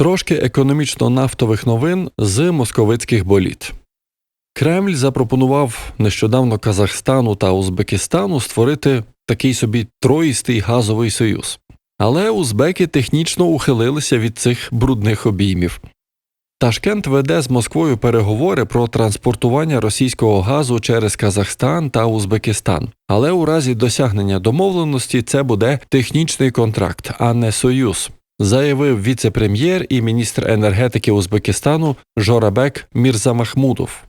Трошки економічно нафтових новин з московицьких боліт. Кремль запропонував нещодавно Казахстану та Узбекистану створити такий собі троїстий газовий союз. Але узбеки технічно ухилилися від цих брудних обіймів. Ташкент веде з Москвою переговори про транспортування російського газу через Казахстан та Узбекистан. Але у разі досягнення домовленості це буде технічний контракт, а не союз, заявив віце-прем'єр і міністр енергетики Узбекистану Жорабек Мірзамахмудов.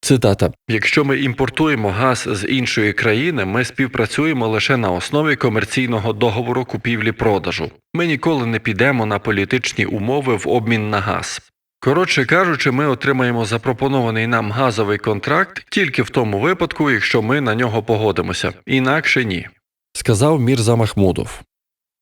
Цитата: Якщо ми імпортуємо газ з іншої країни, ми співпрацюємо лише на основі комерційного договору купівлі-продажу. Ми ніколи не підемо на політичні умови в обмін на газ. Коротше кажучи, ми отримаємо запропонований нам газовий контракт тільки в тому випадку, якщо ми на нього погодимося, інакше ні, сказав Мірза Махмудов.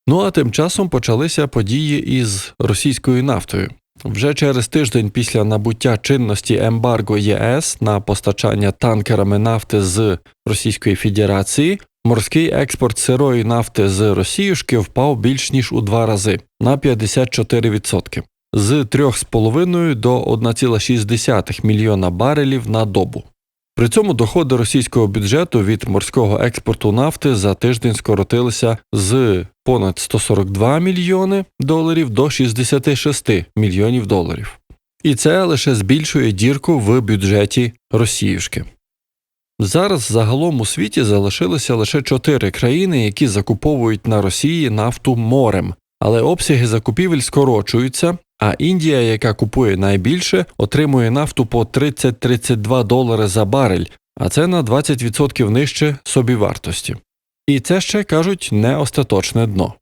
Ну а тим часом почалися події із російською нафтою. Вже через тиждень після набуття чинності ембарго ЄС на постачання танкерами нафти з Російської Федерації, морський експорт сирої нафти з Росіюшки впав більш ніж у два рази на 54%. з 3,5 до 1,6 мільйона барелів на добу. При цьому доходи російського бюджету від морського експорту нафти за тиждень скоротилися з понад 142 мільйони доларів до 66 мільйонів доларів. І це лише збільшує дірку в бюджеті Росіюшки. Зараз загалом у світі залишилися лише чотири країни, які закуповують на Росії нафту морем, але обсяги закупівель скорочуються, а Індія, яка купує найбільше, отримує нафту по 30-32 долари за барель, а це на 20% нижче собівартості. І це ще кажуть не остаточне дно.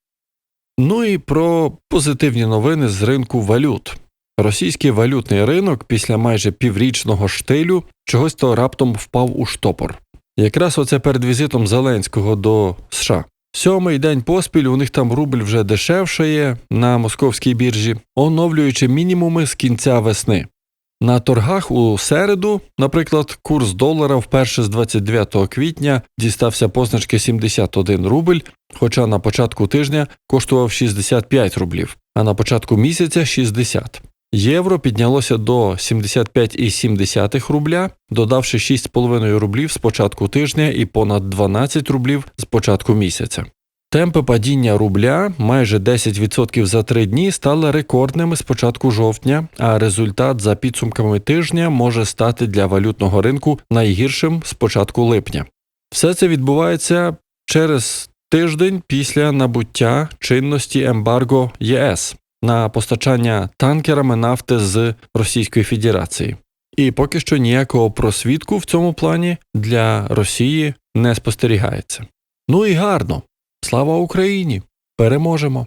Ну і про позитивні новини з ринку валют. Російський валютний ринок після майже піврічного штилю чогось то раптом впав у штопор. Якраз оце перед візитом Зеленського до США. Сьомий день поспіль у них там рубль вже дешевшає на московській біржі, оновлюючи мінімуми з кінця весни. На торгах у середу, наприклад, курс долара вперше з 29 квітня дістався позначки 71 рубль, хоча на початку тижня коштував 65 рублів, а на початку місяця 60. Євро піднялося до 75,7 рубля, додавши 6,5 рублів з початку тижня і понад 12 рублів з початку місяця. Темпи падіння рубля майже 10% за три дні стали рекордними з початку жовтня, а результат за підсумками тижня може стати для валютного ринку найгіршим з початку липня. Все це відбувається через тиждень після набуття чинності ембарго ЄС на постачання танкерами нафти з Російської Федерації. І поки що ніякого просвідку в цьому плані для Росії не спостерігається. Ну і гарно. Слава Україні! Переможемо!